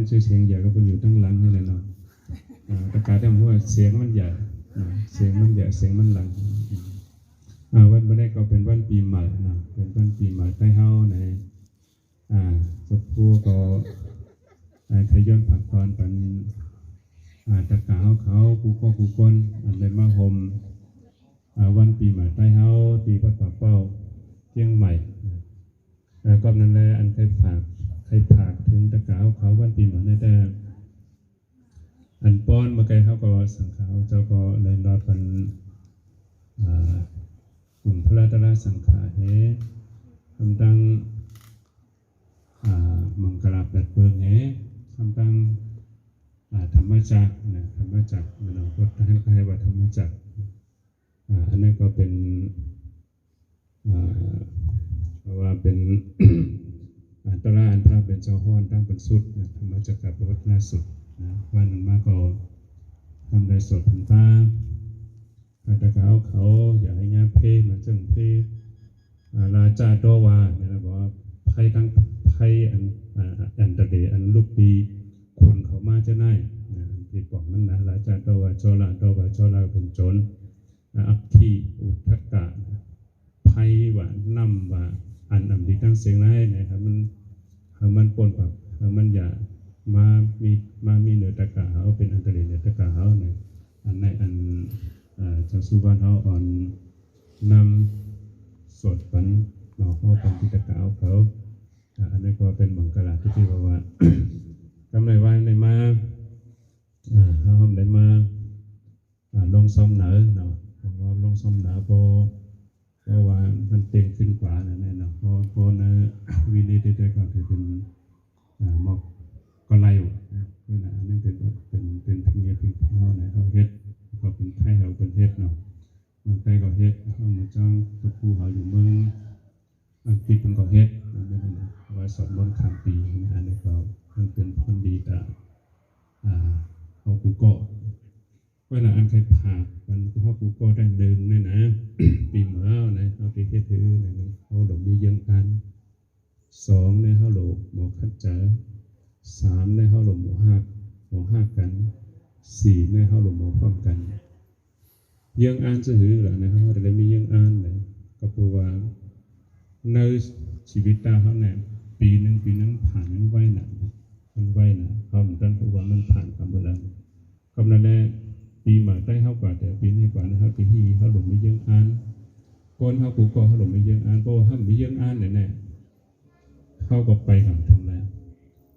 งชื่อเสียงใหญ่ก็ไปอยู่ตั้งหลังนี่แหละเนาะประกาศได้ว่าเสียงมันใหญ่เสียงมันใหญ่เสียงมันหลังวันวันนี้ก็เป็นวันปีใหม่นะเป็นวันปีใหม่ใต้เฮาในอ่าสักผู้ก็ทยอยผักพรเป็นอ่าตะกาเฮาเขากูก็กูคนอันเลยมาห่มา ป้อนมาไกลเขาก็สังขาวเจ้าก็เลยรอดกันกลุ่มพระราตราสังขารเฮคำตังมังกราแบบเปิงเฮคำตังธรรมจักรนะธรรมจักรมันเอาก็ท่านก็ให้ว่าธรรมจักรอันนั้นก็เป็นเพราะว่าเป็นอัตราอันพระเป็นเจ้าห้อนตั้งเป็นสุดธรรมจักรกับวัฒนสุด นะวันมาก็ทำได้สดพันฟ้าอาตะเขาเขาอยากให้งานเพศมันจึงเพศอาลาจาโตวาเนี่ยนะบอกว่าไพ่ตั้งไพ่อันอันตะเดอันลูกดีคุณเขามาจะได้นะติดบอกมันนะลาจาโตวาโจลาโตวาโจลาเป็นจนอักขีอุทกกะนะไพ่ว่าน้ำว่าอันอำดีตั้งเสียงไรนะครับมันมันปนกับมันอย่า มามีมามีเหนือตะกาเขาเป็นอันตรายเหนือตะกาเขาเนี่ยอันในอันอ่าจะสู้บ้านเขาอ่อนนำสดปันหนอเขาปันที่ตะกาเขาเขาอันนี้ก็เป็นบังกลาที่ที่ว่ากำไรว่าในมาเขาทำได้มาลงซ้อมเหนือเนาะบอกว่าลงซ้อมเหนือพอเพราะว่ามันเต็มขึ้นกว่านั่นแหละเนเพราะเพราะนะวินิจได้ก็ถือเป็นหมอก ก็ไล่อยู่นะเพื่อนอันนั้นเป็นเป็นเป็นเพียงเพียงเท่าไหนเขาเฮ็ดก็เป็นไทยเขาเป็นเฮ็ดเนาะเมืองไทยก็เฮ็ดเขามาจ้างตะปูเขาอยู่เมืองอังกฤษมันก็เฮ็ดนั่นเป็นไว้สอนบนข้ามปีนะอันนี้ก็มันเป็นผลดีแต่อ่าเขากูก็เวลาอันเคยผ่ามันก็เขากูก็ได้เดินเนี่ยนะปีเหมื่อนะเอาไปเฮ็ดถือนะนี่เขาหลงดียังอันสองในเขาหลงหมอคัดเจอ สามในเขาหลงหมอหักหมอหักกันสี่ในเขาหลงหมอพร้อมกันยังอันจะหือหรอนะเขาแต่ไม่ยังอันเลยก็เพราะว่าในชีวิตตาเขาเนี่ยปีหนึ่งปีหนึงผ่านมันไวหนามันไวหนะเขาเหมือนกันเพราะว่ามันผ่านคำเวลาคำนั้นแหละปีใหม่ใต้เข้ากว่าแต่ปีนี้กว่านะครับปีที่เขาหลงไม่เยื่องอ่านก้นเขากูก็เขาหลงไม่เยื่องอ่านเพราะว่าเขาไม่เยื่องอ่านแน่เขาก็ไปหาทำแล้ว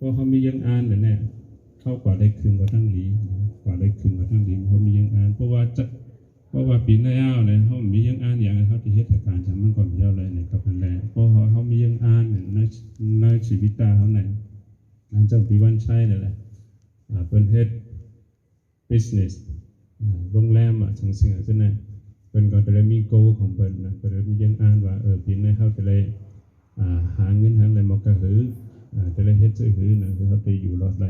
เพราเขาม่เยื่องอ่านแน่ๆเขากว่าได้คืนก็ตั้งหลีกว่าได้คืนก็ตั้งหลีเขาม่เยื่องอ่านเพราะว่าจะเพราะว่าปีหน้าเอาเนี่ยเขาไม่เยื่องอ่านอย่างเขาที่เหตุการณ์ทำมันก่อนเยอะเลยเนี่ยกับนั่นแหละเพราะเขาเขาม่เยื่องอ่านเนี่ยในในชีวิตตาเขาเนี่ยนั่นจ้าปีวันใช่เลยแหละอ่าเป็นเฮ็ด business อ่าโรงแรมอะสังเสียจะไหนเป็นก็จะได้มี goal ของเปินนะก็จะมียังอ่านว่าเออปีนี้เขาจะได้หาเงินหาอะไรมากระหือ อ่าจะเฮ็ดซื้อหือนะคือไปอยู่รอดไร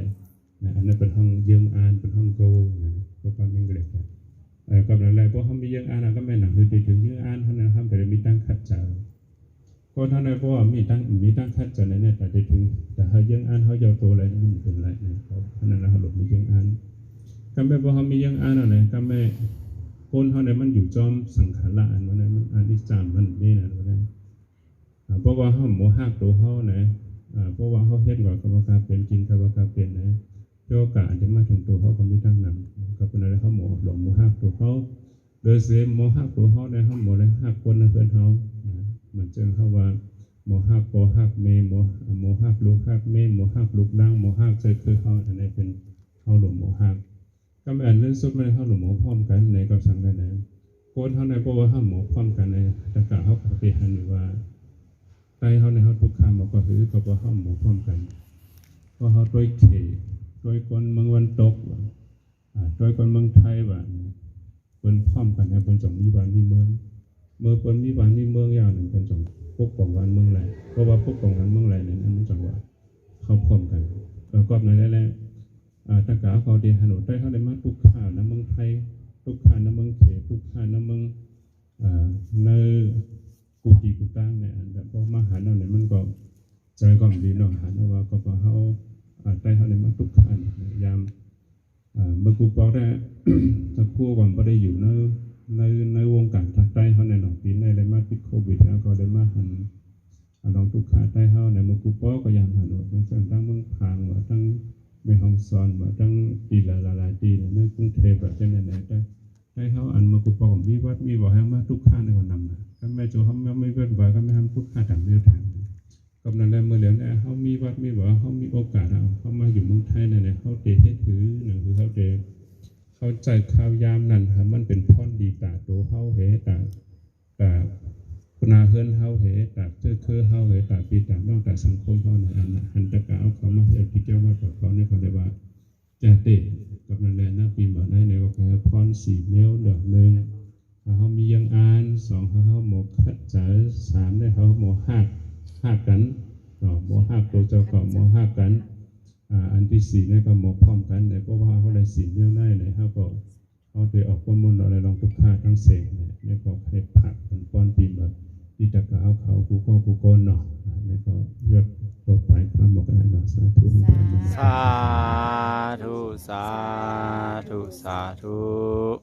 นะอันนั้นเป็นห้องยังอ่านเป็นห้อง goal นะก็ความเป็นเกรดนะกับนั้นแหละเพราะเขามียังอ่านก็ไม่หนักคือไปถึงยังอ่านเท่านั้นทำแต่มีตั้งคัดเจก็เท่านั้นเพราะว่ามีตั้งมีตั้งคัดเจในเนี่ยแต่ไปถึงแต่เขายังอ่านเขายาวโตอะไรนั่นเป็นไรนะเพราะเท่านั้นแล้วเขาหลบมียังอ่านกำแม่บ่เขามียังอ่านอะไรกำแม่คนเขาเนี่ยมันอยู่จอมสังขารอันว่าเนี่ยมันอนิจจามมันนี่นะว่าเนี่ยอ่าเพราะว่าเขาหมูหักตัวเขาเนี่ย เพราะว่าเขาเฮ็ดว่ากรรมการเป็นกินกรรมการเป็นนะโอกาสจะมาถึงตัวเขาก็มีตั้งนำก็เป็นอะไรเขาหมูหลงหมูหักตัวเขาโดยเสียหมูหักตัวเขาเนี่ยเขาหมูเลยหักคนในเพื่อนเขาเหมือนเจอเขาว่าหมูหักโปหักเมหมูหมูหักลูกหักเมหมูหักลูกล่างหมูหักเจคือเขาอันนี้เป็นเขาหลงหมูหักก็ไม่อ่านเรื่องสุดไม่ได้เข้าหลงหมอพร้อมกันในกับสังได้ไหนโคนเท่าในเพราะว่าเข้าหมอพร้อมกันในตะกะเขาปฏิหันอยู่ว่าใต้เขา ในเขาทุกคำบอกว่าคือกับว่าเข้าหมอพร้อมกันเพราะเขาด้วยเขด้วยคนเมืองวันตกอ่าด้วยคนเมืองไทยว่าเนี่ยเป็นพร้อมกันนี่ยเป็นจงมีวันมีเมือง เมื่อเป็นมีวันมีเมืองอย่างหนึ่งเป็นจงปกป้องวันเมืองไรเพราะว่าปกป้องวันเมืองไรเนี่ยนั่นจังว่าเขาพร้อมกันแล้วก็ในแรกอ่าตะกาเขาเดีหนุได้เขาได้มาทุกข่าวน้ำเมืองไทยทุกข่าวน้ำเมืองเขทุกข่าวน้ำเมืองอ่าในกุฏิกุตังเนี่ยแต่พอมาหาเราเนี่ยมันก็ ใจก็ดีเนาะหาเราว่าก็เขาอ่าใต้เฮาได้มาทุกขันยามเมื่อกูบอกได้ถ้าคู่ว่าบ่ได้อยู่ในในในวงการทาใต้เฮาในหนองปีในได้มาติดโควิดแล้วก็ได้มาหันลองทุกขาใต้เฮาในเมื่อกูบอกก็ยังหันว่าเป็นทั้งเมืองพางว่าทั้งแม่ฮ่องสอนว่าทั้งตีละละลายตีในกรุงเทพว่าจังได๋ได้ให้เฮาอันมือกูบอกมีวัดมีบ่ให้มาทุกขาในคนนำนะก็แม่โจเฮาไม่เว้นว่าก็ไม่ทำทุกข้าตามเรื่องทาง กำนันแลเมื่อแล้วเนี่ยเขามีวัดมีบ่เขามีโอกาสเอาเขามาอยู่เมืองไทยเนี่ยเนี่ยเขาเตะเฮ็ดถือหนังคือเขาเตะเขาใจข่าวยามนั่นฮะมันเป็นพ่อนดีตาโตเฮาเหตาตาคุณาเฮือนเฮาเหตาเคือคือเฮาเหตาปีตานอกตาสังคมเฮาในอันน่ะหันตะกะเอาเขามาเฮ็ดที่เจ้าวัดกับเขาเนี่ยเขาได้ว่าจะเตะกำนันแลนะปีบ่ได้ในว่าแค่พรสี่เมลดอกหนึ่งเขามียังอ่านสองเขาเขาหมกคัดใจสามได้เขาหมกหัก หักกันหมอหักตัวเจ้าก็หมอหักกันอันที่สี่นี่ก็หมอพร้อมกันในเพราะว่าเขาได้สินเรื่องได้ในเขาก็เขาได้ออกคนมนอะไรลองทุกข้าทั้งเสกเนี่ยในก็ให้ผักกันป้อนปีแบบที่ตะกะเอาเขากูก็กูก็เนาะอ่าในก็ยศตัวไปข้ามอกันให้เนาะสาธุของพระสาธุสาธุสาธุ